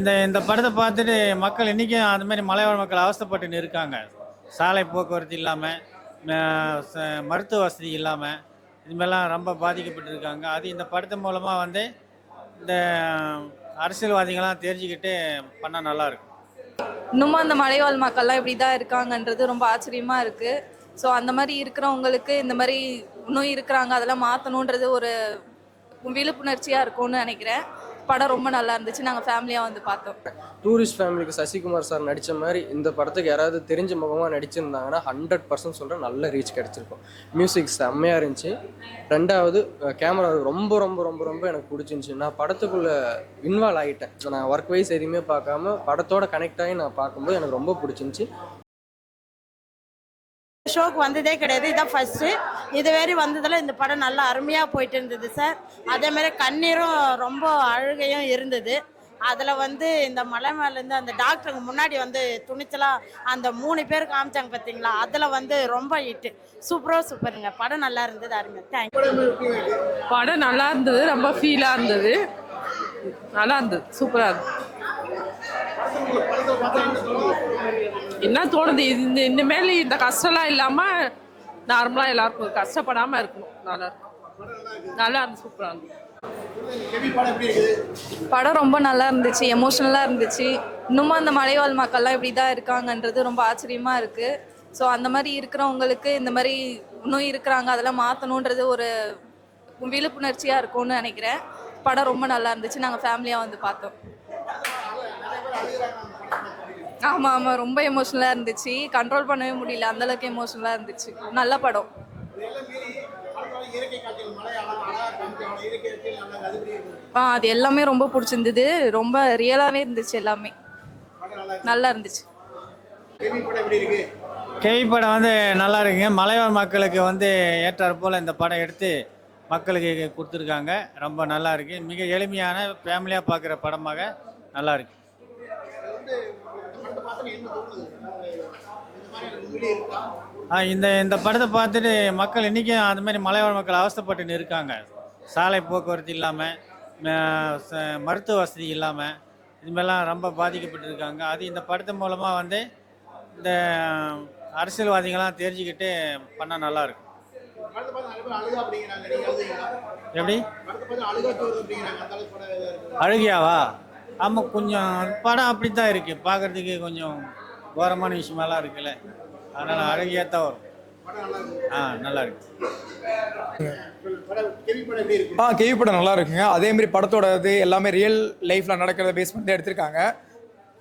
இந்த இந்த படத்தை பார்த்துட்டு மக்கள் இன்றைக்கும் அந்த மாதிரி மலைவாழ் மக்கள் அவஸ்தைப்பட்டு இருக்காங்க சாலை போக்குவரத்து இல்லாமல் மருத்துவ வசதி இல்லாமல் இதுமாதிரிலாம் ரொம்ப பாதிக்கப்பட்டு இருக்காங்க அது இந்த படத்து மூலமாக வந்து இந்த அரசியல்வாதிகள்லாம் தெரிஞ்சுக்கிட்டு பண்ணால் நல்லாயிருக்கும் இன்னுமும் அந்த மலைவாழ் மக்கள்லாம் இப்படி தான் இருக்காங்கன்றது ரொம்ப ஆச்சரியமாக இருக்குது ஸோ அந்த மாதிரி இருக்கிறவங்களுக்கு இந்த மாதிரி இன்னும் இருக்கிறாங்க அதெல்லாம் மாற்றணுன்றது ஒரு விழிப்புணர்ச்சியாக இருக்கும்னு நினைக்கிறேன். படம் ரொம்ப நல்லா இருந்துச்சு. நாங்கள் ஃபேமிலியாக வந்து பார்த்தோம். டூரிஸ்ட் ஃபேமிலிக்கு சசிகுமார் சார் நடித்த மாதிரி இந்த படத்துக்கு யாராவது தெரிஞ்ச முகமாக நடிச்சிருந்தாங்கன்னா ஹண்ட்ரட் பர்சன்ட் சொல்கிறேன் நல்ல ரீச் கிடச்சிருக்கும். மியூசிக் செம்மையாக இருந்துச்சு. ரெண்டாவது கேமரா ரொம்ப ரொம்ப ரொம்ப ரொம்ப எனக்கு பிடிச்சிருந்துச்சி. நான் படத்துக்குள்ளே இன்வால்வ் ஆகிட்டேன் நான் ஒர்க் வைஸ் எதுவுமே பார்க்காம படத்தோட கனெக்ட் ஆகி நான் பார்க்கும்போது எனக்கு ரொம்ப பிடிச்சிருந்துச்சி. ஷோக்கு வந்ததே கிடையாது. இதான் ஃபஸ்ட்டு இதுவரை வந்ததில் இந்த படம் நல்லா அருமையாக போயிட்டு இருந்தது சார். அதே மாதிரி கண்ணீரும் ரொம்ப அழுகையும் இருந்தது. அதில் வந்து இந்த மலை மேலேருந்து அந்த டாக்டருங்க முன்னாடி வந்து துணிச்சலாக அந்த மூணு பேர் காமிச்சாங்க பார்த்தீங்களா அதில் வந்து ரொம்ப ஹிட்டு சூப்பராக சூப்பருங்க படம் நல்லா இருந்தது அருமை. தேங்க்யூ படம் நல்லா இருந்தது ரொம்ப ஃபீலாக இருந்தது. நல்லா இருந்தது சூப்பராக இருந்தது. என்ன தோணுது? இது இந்த இனிமேல் இந்த கஷ்டம்லாம் இல்லாமல் நார்மலாக எல்லாருக்கும் கஷ்டப்படாமல் இருக்கணும். நல்லா இருக்கும் நல்லா இருந்துச்சு சூப்பராக இருந்தது படம் ரொம்ப நல்லா இருந்துச்சு. எமோஷ்னலாக இருந்துச்சு. இன்னுமும் அந்த மலைவாழ் மக்கள்லாம் இப்படி தான் இருக்காங்கன்றது ரொம்ப ஆச்சரியமாக இருக்குது ஸோ அந்த மாதிரி இருக்கிறவங்களுக்கு இந்த மாதிரி இன்னும் இருக்கிறாங்க அதெல்லாம் மாற்றணுன்றது ஒரு விழிப்புணர்ச்சியாக இருக்கும்னு நினைக்கிறேன். படம் ரொம்ப நல்லா இருந்துச்சு. நாங்கள் ஃபேமிலியாக வந்து பார்த்தோம். ஆமாம் ஆமாம் ரொம்ப எமோஷ்னலாக இருந்துச்சு. கண்ட்ரோல் பண்ணவே முடியல. அந்தளவுக்கு எமோஷ்னலாக இருந்துச்சு. நல்ல படம். ஆ அது எல்லாமே ரொம்ப பிடிச்சிருந்தது. ரொம்ப ரியலாகவே இருந்துச்சு எல்லாமே. நல்லா இருந்துச்சு. கேவி படம் வந்து நல்லா இருக்குங்க. மலைவாழ் மக்களுக்கு வந்து ஏற்றாற் போல் இந்த படம் எடுத்து மக்களுக்கு கொடுத்துருக்காங்க. ரொம்ப நல்லா இருக்கு. மிக எளிமையான ஃபேமிலியாக பார்க்குற படமாக நல்லா இருக்கு. இந்த இந்த படத்தை பார்த்துட்டு மக்கள் இன்றைக்கும் அது மாதிரி மலைவாழ் மக்கள் அவஸ்தைப்பட்டு இருக்காங்க. சாலை போக்குவரத்து இல்லாமல் மருத்துவ வசதி இல்லாமல் இதுமாதிரிலாம் ரொம்ப பாதிக்கப்பட்டு இருக்காங்க. அது இந்த படத்து மூலமாக வந்து இந்த அரசியல்வாதிகள்லாம் தெரிஞ்சுக்கிட்டு பண்ணால் நல்லாயிருக்கும் எப்படி? அழுகியாவா? ஆமாம் கொஞ்சம் படம் அப்படி தான் இருக்குது பார்க்குறதுக்கு கொஞ்சம் கோரமான விஷயமெல்லாம் இருக்குல்ல. அதனால் அழகியாக தான் வரும். ஆ நல்லா இருக்கு. ஆ கேவி படம் நல்லா இருக்குங்க. அதே மாதிரி படத்தோட இது எல்லாமே ரியல் லைஃப்பில் நடக்கிறத பேஸ் பண்ணி தான் எடுத்திருக்காங்க.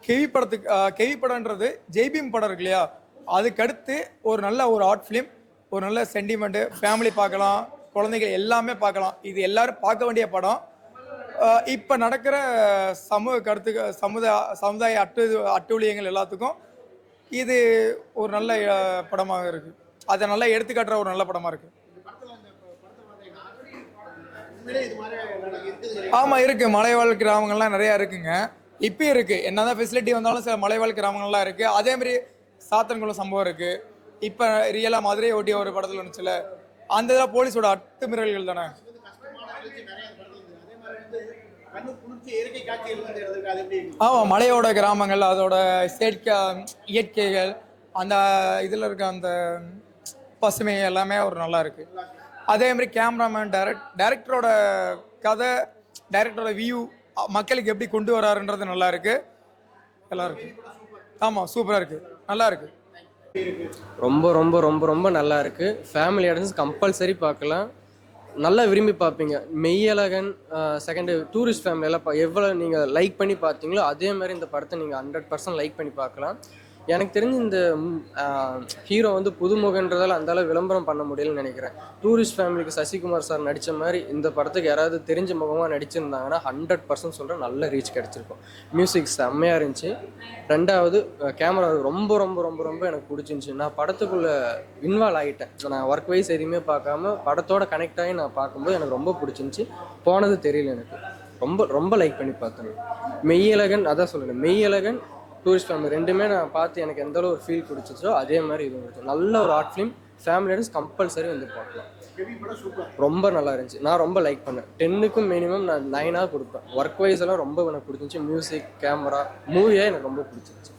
கேவி படத்துக்கு கெவி கேவி படம்ன்றது ஜெய்பீம் படம் இருக்கு இல்லையா? அதுக்கடுத்து ஒரு நல்ல ஒரு ஆர்ட் ஃபிலிம் ஒரு நல்ல சென்டிமெண்ட்டு ஃபேமிலி பார்க்கலாம் குழந்தைகள் எல்லாமே பார்க்கலாம். இது எல்லாரும் பார்க்க வேண்டிய படம். இப்போ நடக்கிற சமூக கருத்து சமுதாய சமுதாய அட்டு அட்டூழியங்கள் எல்லாத்துக்கும் இது ஒரு நல்ல படமாக இருக்கு. அதை நல்லா எடுத்துக்காட்டுற ஒரு நல்ல படமாக இருக்கு. ஆமாம் இருக்கு. மலைவாழ் கிராமங்கள்லாம் நிறையா இருக்குங்க. இப்பயும் இருக்கு. என்னதான் ஃபெசிலிட்டி வந்தாலும் சில மலைவாழ் கிராமங்கள்லாம் இருக்கு. அதேமாரி சாத்தன்குளம் சம்பவம் இருக்கு. இப்போ ரியலாக மதுரையை ஓட்டிய ஒரு படத்தில் ஒன்று சில அந்த இதில் போலீஸோட அத்துமீறல்கள் தானே? ஆமா மலையோட கிராமங்கள் அதோட செயற்கை இயற்கைகள் அந்த இதில் இருக்க அந்த பசுமை எல்லாமே ஒரு நல்லா இருக்கு. அதே மாதிரி கேமராமேன் டைரக்ட் டைரக்டரோட கதை டைரக்டரோட வியூ மக்களுக்கு எப்படி கொண்டு வராருன்றது நல்லா இருக்கு. நல்லா இருக்கு. ஆமா சூப்பரா இருக்கு. நல்லா இருக்கு. ரொம்ப ரொம்ப ரொம்ப ரொம்ப நல்லா இருக்கு. ஃபேமிலி ஆடியன்ஸ் கம்பல்சரி பார்க்கலாம். நல்லா விரும்பி பார்ப்பீங்க. மெய்யழகன் செகண்ட் டூரிஸ்ட் ஃபேமிலியெல்லாம் எவ்வளோ நீங்கள் லைக் பண்ணி பார்த்தீங்களோ அதே மாதிரி இந்த படத்தை நீங்கள் ஹண்ட்ரட் பர்சன்ட் லைக் பண்ணி பார்க்கலாம். எனக்கு தெரிஞ்சு இந்த ஹீரோ வந்து புதுமுகன்றதால அந்த விளம்பரம் பண்ண முடியலன்னு நினைக்கிறேன். டூரிஸ்ட் ஃபேமிலிக்கு சசிகுமார் சார் நடித்த மாதிரி இந்த படத்துக்கு யாராவது தெரிஞ்ச முகமாக நடிச்சிருந்தாங்கன்னா ஹண்ட்ரட் பர்சன்ட் சொல்கிறேன் நல்ல ரீச் கிடச்சிருக்கும். மியூசிக் செம்மையாக இருந்துச்சு. ரெண்டாவது கேமரா ரொம்ப ரொம்ப ரொம்ப ரொம்ப எனக்கு பிடிச்சிருந்துச்சி. நான் படத்துக்குள்ளே இன்வால்வ் ஆகிட்டேன். நான் ஒர்க் வைஸ் எதுவுமே பார்க்காம படத்தோட கனெக்ட் ஆகி நான் பார்க்கும்போது எனக்கு ரொம்ப பிடிச்சிருந்துச்சி. போனது தெரியல எனக்கு. ரொம்ப ரொம்ப லைக் பண்ணி பார்த்தேன். மெய்யழகன் அதான் சொல்லுங்கள் மெய்யழகன் டூரிஸ்ட் ஃபேமிலி ரெண்டுமே நான் பார்த்து எனக்கு எந்த அளவு ஒரு ஃபீல் பிடிச்சிச்சோ அதே மாதிரி இது இருந்துச்சு நல்ல ஒரு ஆர்ட் ஃபிலிம் ஃபேமிலியோட கம்பல்சரி வந்து பார்க்கலாம். ரொம்ப நல்லா இருந்துச்சு. நான் ரொம்ப லைக் பண்ணேன். டென்னுக்கும் மினிமம் நான் நைனாக கொடுப்பேன். ஒர்க் வைஸ் எல்லாம் ரொம்ப எனக்கு பிடிச்சிருந்துச்சி. மியூசிக் கேமரா மூவியே எனக்கு ரொம்ப பிடிச்சிருந்துச்சி.